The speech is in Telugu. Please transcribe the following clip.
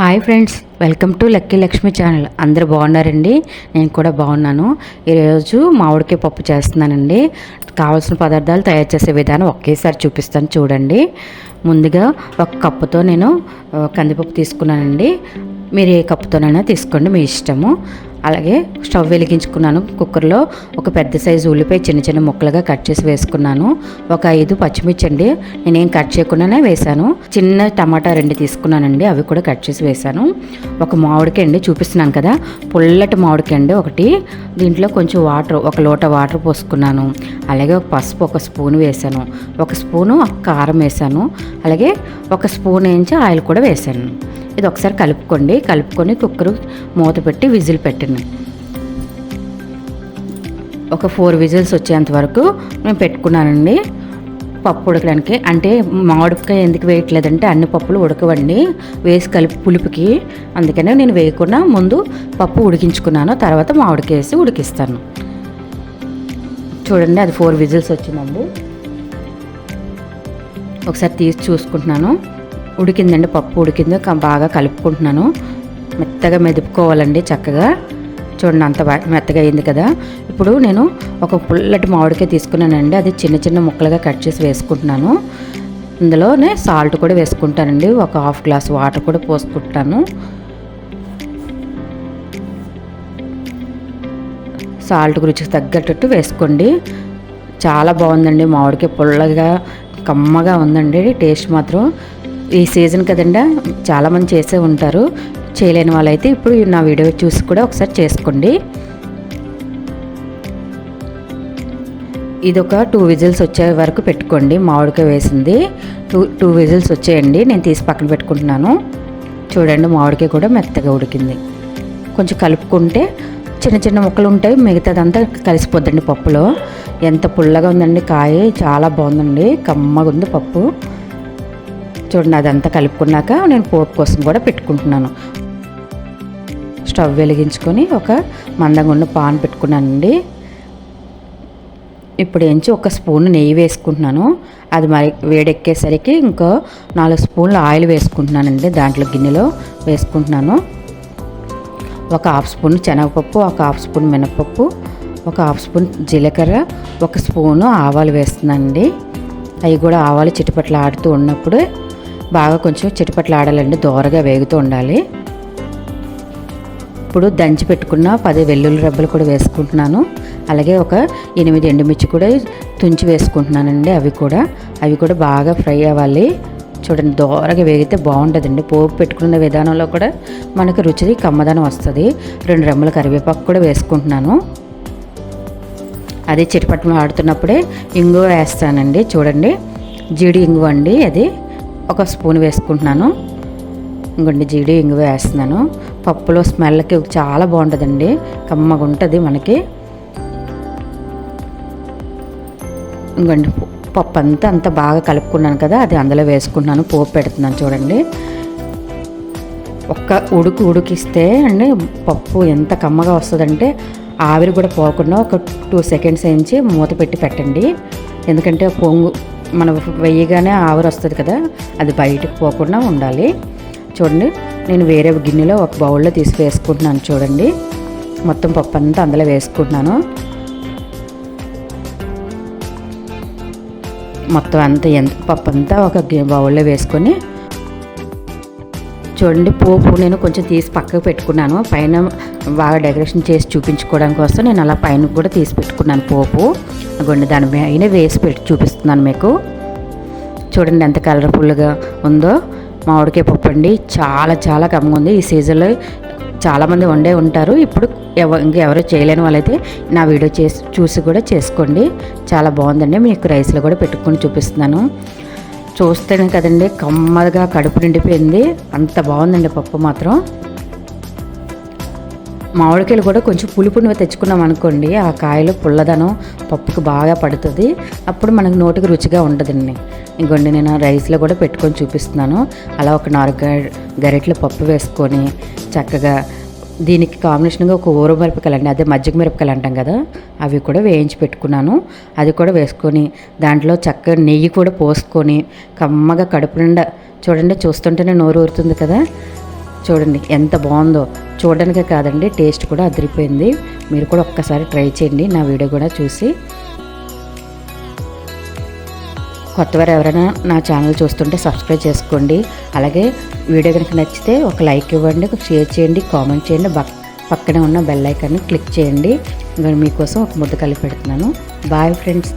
Hi friends welcome to lucky Lakshmi channel. అందరూ బాగున్నారండి? నేను కూడా బాగున్నాను. ఈరోజు మామిడికాయ పప్పు చేస్తున్నానండి. కావాల్సిన పదార్థాలు తయారు చేసే విధానం ఒకేసారి చూపిస్తాను చూడండి. ముందుగా ఒక కప్పుతో నేను కందిపప్పు తీసుకున్నానండి. మీరు ఏ కప్పుతోనైనా తీసుకోండి మీ ఇష్టము. అలాగే స్టవ్ వెలిగించుకున్నాను. కుక్కర్లో ఒక పెద్ద సైజు ఉల్లిపాయ చిన్న చిన్న ముక్కలుగా కట్ చేసి వేసుకున్నాను. ఒక ఐదు పచ్చిమిర్చి అండి నేనేం కట్ చేయకుండానే వేశాను. చిన్న టమాటా రెండు తీసుకున్నానండి. అవి కూడా కట్ చేసి వేశాను. ఒక మామిడికాయ అండి చూపిస్తున్నాను కదా. పుల్లటి మామిడికాయ అండి ఒకటి. దీంట్లో కొంచెం వాటర్ ఒక లోట వాటర్ పోసుకున్నాను. అలాగే ఒక పసుపు ఒక స్పూన్ వేశాను. ఒక స్పూను కారం వేశాను. అలాగే ఒక స్పూన్ వేయించి ఆయిల్ కూడా వేశాను. ఇది ఒకసారి కలుపుకోండి. కలుపుకొని కుక్కర్ మూత పెట్టి విజిల్ పెట్టండి. ఒక ఫోర్ విజిల్స్ వచ్చేంత వరకు నేను పెట్టుకున్నానండి. పప్పు ఉడకడానికి అంటే మామిడికాయ ఎందుకు వేయట్లేదంటే అన్ని పప్పులు ఉడకవండి. వేసి కలిపి పులుపుకి అందుకనే నేను వేయకుండా ముందు పప్పు ఉడికించుకున్నాను. తర్వాత మామిడికాయ వేసి ఉడికిస్తాను. చూడండి అది ఫోర్ విజిల్స్ వచ్చిందండి. ఒకసారి తీసి చూసుకుంటున్నాను. ఉడికిందండి పప్పు ఉడికింది బాగా కలుపుకుంటున్నాను. మెత్తగా మెదుపుకోవాలండి చక్కగా. చూడండి అంత మెత్తగా అయింది కదా. ఇప్పుడు నేను ఒక పుల్లటి మామిడికాయ తీసుకున్నానండి. అది చిన్న చిన్న ముక్కలుగా కట్ చేసి వేసుకుంటున్నాను. ఇందులోనే సాల్ట్ కూడా వేసుకుంటానండి. ఒక హాఫ్ గ్లాస్ వాటర్ కూడా పోసుకుంటాను. సాల్ట్ రుచికి తగ్గట్టు వేసుకోండి. చాలా బాగుందండి మామిడికాయ. పుల్లగా కమ్మగా ఉందండి. టేస్ట్ మాత్రం ఈ సీజన్ కదండా చాలామంది చేసే ఉంటారు. చేయలేని వాళ్ళైతే ఇప్పుడు నా వీడియో చూసి కూడా ఒకసారి చేసుకోండి. ఇది ఒక టూ విజిల్స్ వచ్చే వరకు పెట్టుకోండి మామిడికాయ వేసింది. టూ టూ విజిల్స్ వచ్చేయండి నేను తీసి పక్కన పెట్టుకుంటున్నాను. చూడండి మామిడికాయ కూడా మెత్తగా ఉడికింది. కొంచెం కలుపుకుంటే చిన్న చిన్న ముక్కలు ఉంటాయి మిగతాదంతా కలిసిపోద్దండి పప్పులో. ఎంత పుల్లగా ఉందండి కాయ చాలా బాగుందండి కమ్మగా ఉంది పప్పు. చూడండి అదంతా కలుపుకున్నాక నేను పోపు కోసం కూడా పెట్టుకుంటున్నాను. స్టవ్ వెలిగించుకొని ఒక మందంగా ఉన్న పాన్ పెట్టుకున్నానండి. ఇప్పుడు ఎంచి ఒక స్పూన్ నెయ్యి వేసుకుంటున్నాను. అది మరి వేడెక్కేసరికి ఇంకో నాలుగు స్పూన్లు ఆయిల్ వేసుకుంటున్నానండి దాంట్లో గిన్నెలో వేసుకుంటున్నాను. ఒక హాఫ్ స్పూన్ శనగపప్పు ఒక హాఫ్ స్పూన్ మినపప్పు ఒక హాఫ్ స్పూన్ జీలకర్ర ఒక స్పూను ఆవాలు వేస్తున్నానండి. అవి కూడా ఆవాలు చిటిపట్లు ఆడుతూ ఉన్నప్పుడు బాగా కొంచెం చిటపట్లు ఆడాలండి దోరగా వేగుతూ ఉండాలి. ఇప్పుడు దంచి పెట్టుకున్న పది వెల్లుల్లి రబ్బలు కూడా వేసుకుంటున్నాను. అలాగే ఒక ఎనిమిది ఎండుమిర్చి కూడా తుంచి వేసుకుంటున్నానండి అవి కూడా. అవి కూడా బాగా ఫ్రై అవ్వాలి. చూడండి దోరగా వేగితే బాగుంటుందండి పోపు పెట్టుకున్న విధానంలో కూడా మనకు రుచి కమ్మదనం వస్తుంది. రెండు రెమ్మల కరివేపాకు కూడా వేసుకుంటున్నాను. అది చిటిపట్లు ఆడుతున్నప్పుడే ఇంగువ వేస్తానండి. చూడండి జీడి ఇంగువ అండి అది. ఒక స్పూన్ వేసుకుంటున్నాను. ఇంకొండి జీడి ఇంగువ వేస్తున్నాను. పప్పులో స్మెల్కి చాలా బాగుంటుందండి. కమ్మగా ఉంటుంది మనకి. ఇంకొండి పప్పు అంతా అంత బాగా కలుపుకున్నాను కదా అది అందులో వేసుకుంటున్నాను. పోపు పెడుతున్నాను చూడండి. ఒక్క ఉడుకు ఉడికిస్తే అండి పప్పు ఎంత కమ్మగా వస్తుందంటే ఆవిరి కూడా పోకుండా ఒక టూ సెకండ్స్ వేయించి మూత పెట్టి పెట్టండి. ఎందుకంటే పొంగు మనం వేయగానే ఆవిరి వస్తుంది కదా అది బయటకు పోకుండా ఉండాలి. చూడండి నేను వేరే గిన్నెలో ఒక బౌల్లో తీసి వేసుకుంటున్నాను చూడండి. మొత్తం పప్పు అంతా అందులో వేసుకుంటున్నాను. మొత్తం అంతా ఎంత పప్పు అంతా ఒక బౌల్లో వేసుకొని. చూడండి పోపు నేను కొంచెం తీసి పక్కకు పెట్టుకున్నాను. పైన బాగా డెకరేషన్ చేసి చూపించుకోవడం కోసం నేను అలా పైన కూడా తీసి పెట్టుకున్నాను పోపు. గుండె దాని పైన వేసి పెట్టి చూపిస్తున్నాను మీకు. చూడండి ఎంత కలర్ఫుల్గా ఉందో. మామిడికాయ పప్పు అండి చాలా చాలా కమ్మగా ఉంది. ఈ సీజన్లో చాలామంది వండే ఉంటారు. ఇప్పుడు ఎవ ఇంకెవరో చేయలేని వాళ్ళైతే నా వీడియో చేసి చూసి కూడా చేసుకోండి. చాలా బాగుందండి. మీకు రైస్లో కూడా పెట్టుకొని చూపిస్తున్నాను. చూస్తేనే కదండి కమ్మగా కడుపు నిండిపోయింది. అంత బాగుందండి పప్పు మాత్రం. మామిడికాయలు కూడా కొంచెం పులుపుని తెచ్చుకున్నాం అనుకోండి ఆ కాయలు పుల్లదనం పప్పుకి బాగా పడుతుంది. అప్పుడు మనకు నోటికి రుచిగా ఉండదండి. ఇంకోండి నేను రైస్లో కూడా పెట్టుకొని చూపిస్తున్నాను. అలా ఒక నాలుగు గ- గరిటెలు పప్పు వేసుకొని చక్కగా దీనికి కాంబినేషన్గా ఒక ఊర మిరపకాయలు అండి అదే మజ్జిగ మిరపకాయలు అంటాం కదా అవి కూడా వేయించి పెట్టుకున్నాను. అది కూడా వేసుకొని దాంట్లో చక్కగా నెయ్యి కూడా పోసుకొని కమ్మగా కడుపు నిండా చూడండి చూస్తుంటేనే నోరు ఊరుతుంది కదా చూడండి ఎంత బాగుందో. చూడడానికే కాదండి టేస్ట్ కూడా అదిరిపోయింది. మీరు కూడా ఒక్కసారి ట్రై చేయండి నా వీడియో కూడా చూసి. కొత్తవారు ఎవరైనా నా ఛానల్ చూస్తుంటే సబ్స్క్రైబ్ చేసుకోండి. అలాగే వీడియో కనుక నచ్చితే ఒక లైక్ ఇవ్వండి ఒక షేర్ చేయండి కామెంట్ చేయండి పక్కనే ఉన్న బెల్ ఐకాన్ని క్లిక్ చేయండి. ఇంకా మీకోసం ఒక ముద్ద కలిపి పెడుతున్నాను. Bye friends.